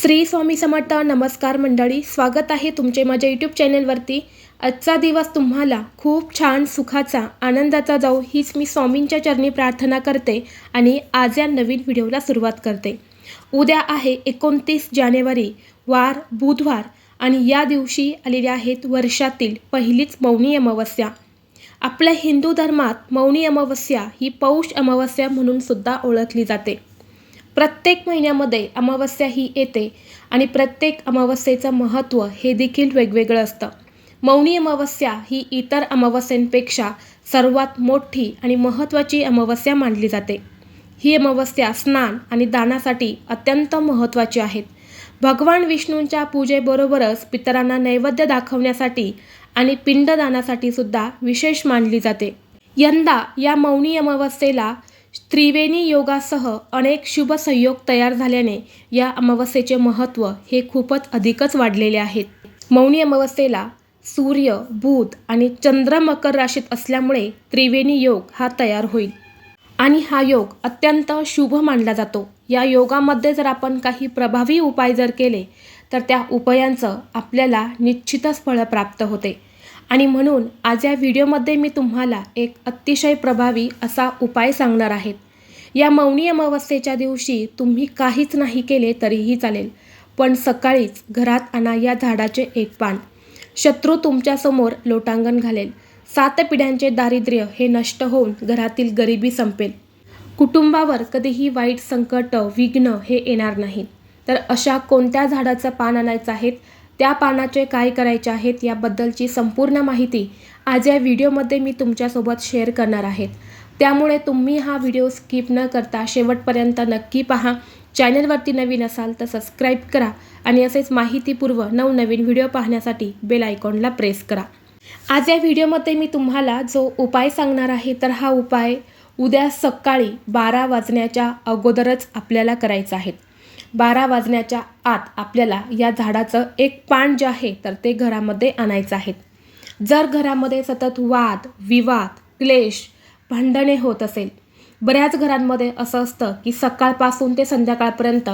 श्री स्वामी समर्थ नमस्कार मंडळी स्वागत आहे तुमचे माझ्या यूट्यूब चॅनलवरती आजचा दिवस तुम्हाला खूप छान सुखाचा आनंदाचा जाऊ हीच मी स्वामींच्या चरणी प्रार्थना करते आणि आज या नवीन व्हिडिओला सुरुवात करते. उद्या आहे एकोणतीस जानेवारी वार बुधवार आणि या दिवशी आलेल्या आहेत वर्षातील पहिलीच मौनी अमावस्या. आपल्या हिंदू धर्मात मौनी अमावस्या ही पौष अमावस्या म्हणून सुद्धा ओळखली जाते. प्रत्येक महिन्यामध्ये अमावस्या ही येते आणि प्रत्येक अमावस्येचं महत्त्व हे देखील वेगवेगळं असतं. मौनी अमावस्या ही इतर अमावस्यांपेक्षा सर्वात मोठी आणि महत्त्वाची अमावस्या मानली जाते. ही अमावस्या स्नान आणि दानासाठी अत्यंत महत्त्वाची आहेत. भगवान विष्णूंच्या पूजेबरोबरच पितरांना नैवेद्य दाखवण्यासाठी आणि पिंडदानासाठी सुद्धा विशेष मानली जाते. यंदा या मौनी अमावस्येला त्रिवेणी योगासह अनेक शुभ संयोग तयार झाल्याने या अमावस्येचे महत्त्व हे खूपच अधिकच वाढलेले आहेत. मौनी अमावस्येला सूर्य बुध आणि चंद्र मकर राशीत असल्यामुळे त्रिवेणी योग हा तयार होईल. आणि हा योग अत्यंत शुभ मानला जातो. या योगामध्ये जर आपण काही प्रभावी उपाय जर केले तर त्या उपायांचं आपल्याला निश्चितच फळ प्राप्त होते. आणि म्हणून आज या व्हिडिओमध्ये मी तुम्हाला एक अतिशय प्रभावी असा उपाय सांगणार आहेत या मौनी अमावस्येच्या दिवशी तुम्ही काहीच नाही केले तरीही चालेल पण सकाळीच घरात आणा या झाडाचे एक पान. शत्रू तुमच्यासमोर लोटांगण घालेल. सात पिढ्यांचे दारिद्र्य हे नष्ट होऊन घरातील गरिबी संपेल. कुटुंबावर कधीही वाईट संकट विघ्न हे येणार नाहीत तर अशा कोणत्या झाडाचं पान आणायचं आहेत त्या पानाचे काय करायचे आहेत याबद्दलची संपूर्ण माहिती आज या व्हिडिओमध्ये मी तुमच्यासोबत शेअर करणार आहेत. त्यामुळे तुम्ही हा व्हिडिओ स्किप न करता शेवटपर्यंत नक्की पहा. चॅनलवरती नवीन असाल तर सबस्क्राईब करा आणि असेच माहितीपूर्व नवनवीन व्हिडिओ पाहण्यासाठी बेल आयकॉनला प्रेस करा. आज या व्हिडिओमध्ये मी तुम्हाला जो उपाय सांगणार आहे तर हा उपाय उद्या सकाळी बारा वाजण्याच्या अगोदरच आपल्याला करायचा आहे. बारा वाजण्याच्या आत आपल्याला या झाडाचं एक पान जे आहे तर ते घरामध्ये आणायचं आहे. जर घरामध्ये सतत वाद विवाद क्लेश भांडणे होत असेल बऱ्याच घरांमध्ये असं असतं की सकाळपासून ते संध्याकाळपर्यंत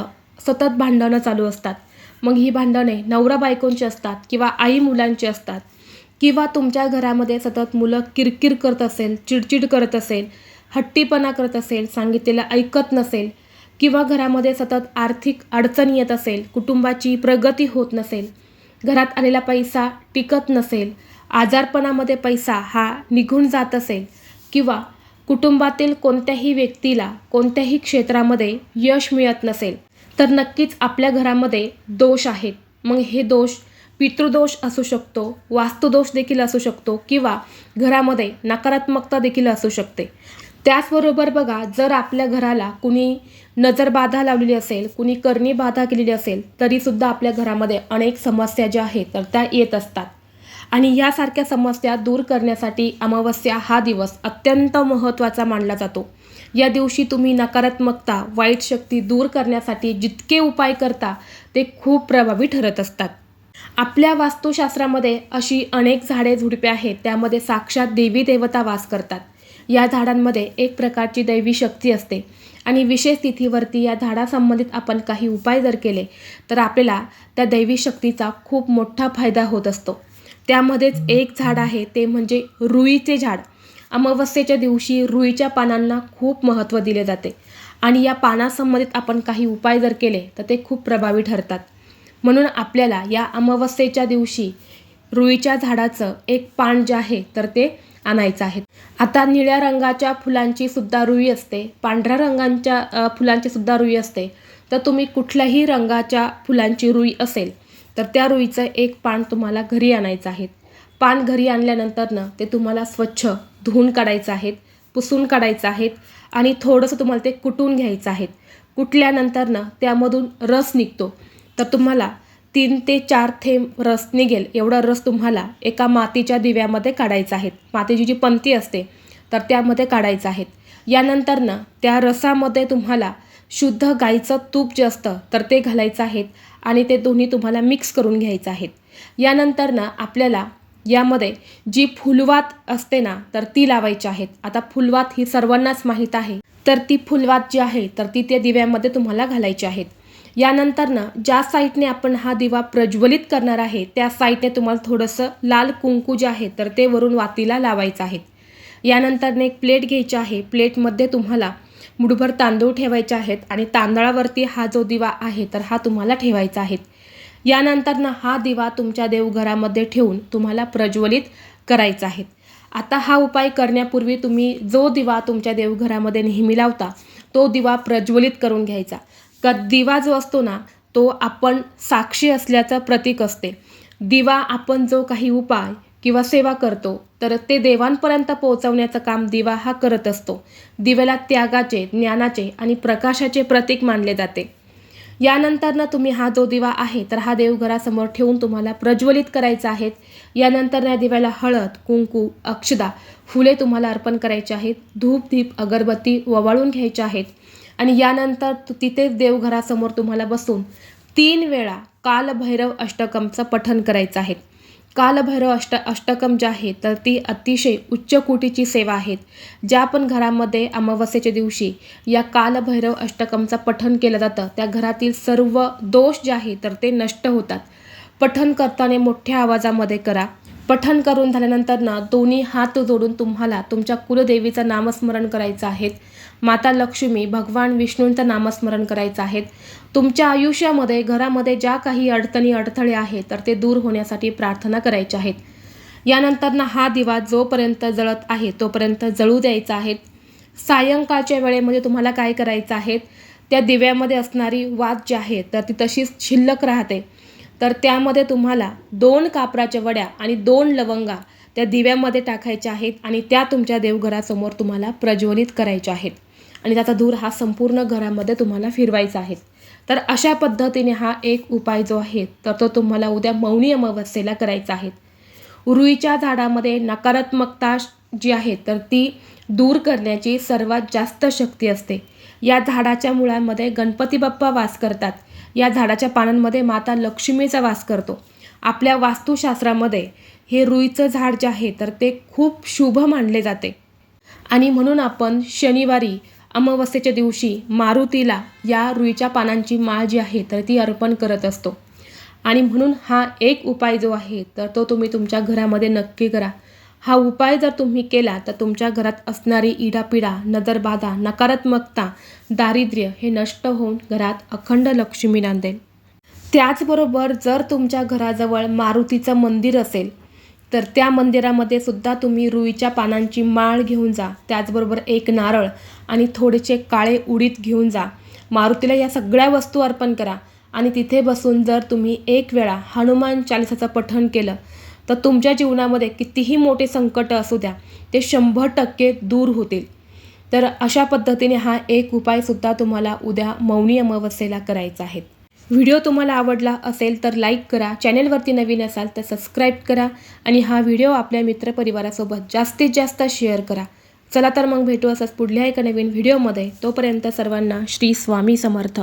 सतत भांडणं चालू असतात. मग ही भांडणे नवरा बायकोंची असतात किंवा आई मुलांची असतात. किंवा तुमच्या घरामध्ये सतत मुलं किरकिर करत असेल चिडचिड करत असेल हट्टीपणा करत असेल सांगितलेलं ऐकत नसेल किंवा घरामध्ये सतत आर्थिक अडचण येत असेल कुटुंबाची प्रगती होत नसेल घरात आलेला पैसा टिकत नसेल आजारपणामध्ये पैसा हा निघून जात असेल किंवा कुटुंबातील कोणत्याही व्यक्तीला कोणत्याही क्षेत्रामध्ये यश मिळत नसेल तर नक्कीच आपल्या घरामध्ये दोष आहेत. मग हे दोष पितृदोष असू शकतो वास्तुदोष देखील असू शकतो किंवा घरामध्ये नकारात्मकता देखील असू शकते. त्याचबरोबर बघा जर आपल्या घराला कुणी नजरबाधा लावलेली असेल कुणी करणी बाधा केलेली असेल तरीसुद्धा आपल्या घरामध्ये अनेक समस्या ज्या आहेत तर त्या येत असतात. आणि यासारख्या समस्या दूर करण्यासाठी अमावस्या हा दिवस अत्यंत महत्त्वाचा मानला जातो. या दिवशी तुम्ही नकारात्मकता वाईट शक्ती दूर करण्यासाठी जितके उपाय करता ते खूप प्रभावी ठरत असतात. आपल्या वास्तुशास्त्रामध्ये अशी अनेक झाडे झुडपे आहेत त्यामध्ये साक्षात देवी देवता वास करतात. या झाडांमध्ये एक प्रकारची दैवी शक्ती असते. आणि विशेष तिथीवरती या झाडासंबंधित आपण काही उपाय जर केले तर आपल्याला त्या दैवी शक्तीचा खूप मोठा फायदा होत असतो. त्यामध्येच एक झाड आहे ते म्हणजे रुईचे झाड. अमावस्येच्या दिवशी रुईच्या पानांना खूप महत्त्व दिले जाते. आणि या पानासंबंधित आपण काही उपाय जर केले तर ते खूप प्रभावी ठरतात. म्हणून आपल्याला या अमावस्येच्या दिवशी रुईच्या झाडाचं एक पान जे आहे तर ते आणायचं आहे. आता निळ्या रंगाच्या फुलांची सुद्धा रुई असते. पांढऱ्या रंगांच्या फुलांची सुद्धा रुई असते. तर तुम्ही कुठल्याही रंगाच्या फुलांची रुई असेल तर त्या रुईचं एक पान तुम्हाला घरी आणायचं आहे. पान घरी आणल्यानंतरनं ते तुम्हाला स्वच्छ धुवून काढायचं आहेत पुसून काढायचं आहेत आणि थोडंसं तुम्हाला ते कुटून घ्यायचं आहे. कुटल्यानंतरनं त्यामधून रस निघतो. तर तुम्हाला तीन ते चार थेंब रस निघेल. एवढा रस तुम्हाला एका मातीच्या दिव्यामध्ये काढायचा आहे. मातीची जी पंती असते तर त्यामध्ये काढायचं आहे. यानंतरनं त्या रसामध्ये तुम्हाला शुद्ध गाईचं तूप जे असतं तर ते घालायचं आहेत आणि ते दोन्ही तुम्हाला मिक्स करून घ्यायचं आहेत यानंतरनं आपल्याला यामध्ये जी फुलवात असते ना तर ती लावायची आहेत आता फुलवात ही सर्वांनाच माहीत आहे. तर ती फुलवात जी आहे तर ती त्या दिव्यामध्ये तुम्हाला घालायची आहेत यानंतर ना ज्या साईडने आपण हा दिवा प्रज्वलित करणार आहे त्या साईडने तुम्हाला थोडंसं लाल कुंकू जे आहे तर ते वरून वातीला लावायचं आहे. यानंतरने एक प्लेट घ्यायची आहे. प्लेटमध्ये तुम्हाला मुठभर तांदूळ ठेवायचे आहेत आणि तांदळावरती हा जो दिवा आहे तर हा तुम्हाला ठेवायचा आहे. यानंतर ना हा दिवा तुमच्या देवघरामध्ये ठेवून तुम्हाला प्रज्वलित करायचा आहे. आता हा उपाय करण्यापूर्वी तुम्ही जो दिवा तुमच्या देवघरामध्ये नेहमी लावता तो दिवा प्रज्वलित करून घ्यायचा. का दिवा जो असतो ना तो आपण साक्षी असल्याचं प्रतीक असते. दिवा आपण जो काही उपाय किंवा सेवा करतो तर ते देवांपर्यंत पोहोचवण्याचं काम दिवा हा करत असतो. दिव्याला त्यागाचे ज्ञानाचे आणि प्रकाशाचे प्रतीक मानले जाते. यानंतरनं तुम्ही हा जो दिवा आहे तर हा देवघरासमोर ठेवून तुम्हाला प्रज्वलित करायचा आहे. यानंतर या दिव्याला हळद कुंकू अक्षदा फुले तुम्हाला अर्पण करायचे आहेत. धूप दीप अगरबत्ती ववाळून घ्यायच्या आहेत. आणि यानंतर तिथेच देवघरासमोर तुम्हाला बसून तीन वेळा कालभैरव अष्टकमचं पठन करायचं आहे. कालभैरव अष्ट अष्टकम जे आहे तर ती अतिशय उच्च कोटीची सेवा आहेत ज्या पण घरामध्ये अमावस्येच्या दिवशी या कालभैरव अष्टकमचं पठन केलं जातं त्या घरातील सर्व दोष जे आहे तर ते नष्ट होतात. पठन करताना मोठ्या आवाजामध्ये करा. पठण करून झाल्यानंतर ना दोन्ही हात जोडून तुम्हाला तुमच्या कुलदेवीचं नामस्मरण करायचं आहे. माता लक्ष्मी भगवान विष्णूंचं नामस्मरण करायचं आहे. तुमच्या आयुष्यामध्ये घरामध्ये ज्या काही अडचणी अडथळे आहेत तर ते दूर होण्यासाठी प्रार्थना करायच्या आहेत. यानंतर ना हा दिवा जोपर्यंत जळत आहे तोपर्यंत जळू द्यायचा आहे. सायंकाळच्या वेळेमध्ये तुम्हाला काय करायचं आहे? त्या दिव्यामध्ये असणारी वाद जी आहे तर ती तशीच शिल्लक राहते. तर त्यामध्ये तुम्हाला दोन कापराच्या वड्या आणि दोन लवंगा त्या दिव्यामध्ये टाकायच्या आहेत आणि त्या तुमच्या देवघरासमोर तुम्हाला प्रज्वलित करायच्या आहेत. आणि त्याचा धूर हा संपूर्ण घरामध्ये तुम्हाला फिरवायचा आहे. तर अशा पद्धतीने हा एक उपाय जो आहे तर तो तुम्हाला उद्या मौनी अमावस्येला करायचा आहे. रुईच्या झाडामध्ये नकारात्मकता जी आहे तर ती दूर करण्याची सर्वात जास्त शक्ती असते. या झाडाच्या मुळांमध्ये गणपती बाप्पा वास करतात. या झाडाच्या पानांमध्ये माता लक्ष्मीचा वास करतो. आपल्या वास्तुशास्त्रामध्ये हे रुईचं झाड जे आहे तर ते खूप शुभ मानले जाते. आणि म्हणून आपण शनिवारी अमावस्येच्या दिवशी मारुतीला या रुईच्या पानांची माळ जी आहे तर ती अर्पण करत असतो. आणि म्हणून हा एक उपाय जो आहे तर तो तुम्ही तुमच्या घरामध्ये नक्की करा. हा उपाय जर तुम्ही केला तर तुमच्या घरात असणारी इडापिडा नजरबाधा नकारात्मकता दारिद्र्य हे नष्ट होऊन घरात अखंड लक्ष्मी नांदेल. त्याचबरोबर जर तुमच्या घराजवळ मारुतीचं मंदिर असेल तर त्या मंदिरामध्ये सुद्धा तुम्ही रुईच्या पानांची माळ घेऊन जा. त्याचबरोबर एक नारळ आणि थोडेसे काळे उडीद घेऊन जा. मारुतीला या सगळ्या वस्तू अर्पण करा. आणि तिथे बसून जर तुम्ही एक वेळा हनुमान चालिसाचं पठण केलं तर तुमच्या जीवनामध्ये कितीही मोठे संकट असू द्या ते शंभर टक्के दूर होतील. तर अशा पद्धतीने हा एक उपायसुद्धा तुम्हाला उद्या मौनी अमावस्येला करायचा आहे. व्हिडिओ तुम्हाला आवडला असेल तर लाईक करा चॅनेलवरती नवीन असाल तर सबस्क्राईब करा आणि हा व्हिडिओ आपल्या मित्रपरिवारासोबत जास्तीत जास्त शेअर करा. चला तर मग भेटू असंच पुढल्या एका नवीन व्हिडिओमध्ये. तोपर्यंत सर्वांना श्री स्वामी समर्थ.